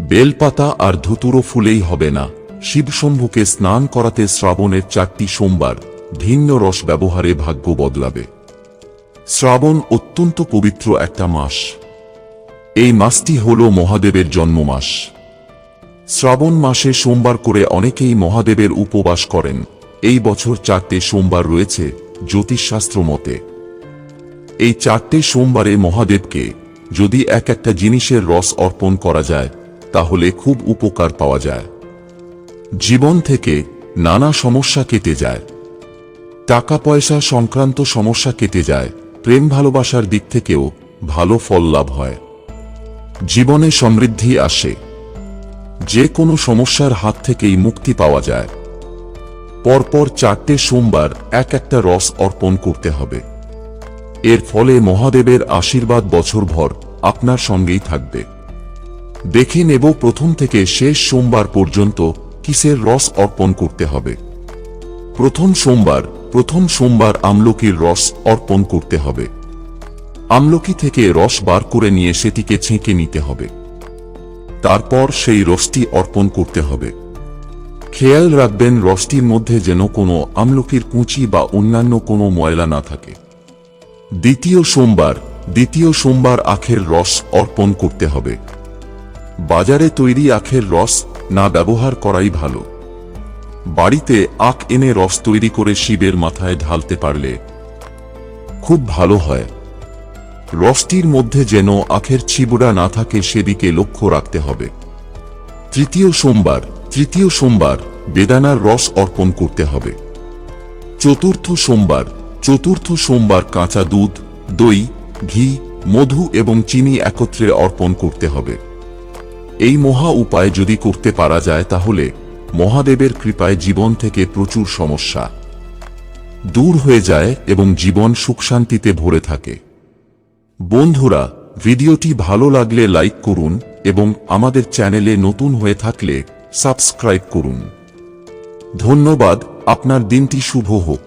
বেলপাতা আর ধুতুরো ফুলেই হবে না। শিবশম্ভুকে স্নান করাতে শ্রাবণের চারটি সোমবার ভিন্ন রস ব্যবহারে ভাগ্য বদলাবে। শ্রাবণ অত্যন্ত পবিত্র একটা মাস। এই মাসটি হল মহাদেবের জন্ম মাস শ্রাবণ মাসে সোমবার করে অনেকেই মহাদেবের উপবাস করেন। এই বছর চারটে সোমবার রয়েছে জ্যোতিষশাস্ত্র মতে। এই চারটে সোমবারে মহাদেবকে যদি এক একটা জিনিসের রস অর্পণ করা যায় তাহলে খুব উপকার পাওয়া যায়। জীবন থেকে নানা সমস্যা কেটে যায়। টাকা পয়সা সংক্রান্ত সমস্যা কেটে যায়। প্রেম ভালোবাসার দিক থেকেও ভালো ফল লাভ হয়। জীবনে সমৃদ্ধি আসে। যে কোনো সমস্যার হাত থেকেই মুক্তি পাওয়া যায়। পরপর চারটে সোমবার এক একটা রস অর্পণ করতে হবে। এর ফলে মহাদেবের আশীর্বাদ বছরভর আপনার সঙ্গেই থাকবে। দেখে নেব প্রথম থেকে শেষ সোমবার পর্যন্ত কিসের রস অর্পণ করতে হবে। প্রথম সোমবার প্রথম সোমবার আমলকির রস অর্পণ করতে হবে। আমলকি থেকে রস বার করে নিয়ে সেটিকে ছেঁকে নিতে হবে। তারপর সেই রসটি অর্পণ করতে হবে। খেয়াল রাখবেন রসটির মধ্যে যেন কোনো আমলকির কুঁচি বা অন্যান্য কোনো ময়লা না থাকে। দ্বিতীয় সোমবার দ্বিতীয় সোমবার আখের রস অর্পণ করতে হবে। বাজারে তৈরি আখের রস না ব্যবহার করাই ভালো। বাড়িতে আখ এনে রস তৈরি করে শিবের মাথায় ঢালতে পারলে খুব ভালো হয়। রসটির মধ্যে যেন আখের ছিবুড়া না থাকে সেদিকে লক্ষ্য রাখতে হবে। তৃতীয় সোমবার তৃতীয় সোমবার বেদানার রস অর্পণ করতে হবে। চতুর্থ সোমবার চতুর্থ সোমবার কাঁচা দুধ, দই, ঘি, মধু এবং চিনি একত্রে অর্পণ করতে হবে। এই মহা উপায় যদি করতে পারা যায় তাহলে মহাদেবের কৃপায় জীবন থেকে প্রচুর সমস্যা দূর হয়ে যায় এবং জীবন সুখ শান্তিতে ভরে থাকে। বন্ধুরা, ভিডিওটি ভালো লাগলে লাইক করুন এবং আমাদের চ্যানেলে নতুন হয়ে থাকলে সাবস্ক্রাইব করুন। ধন্যবাদ, আপনার দিনটি শুভ হোক।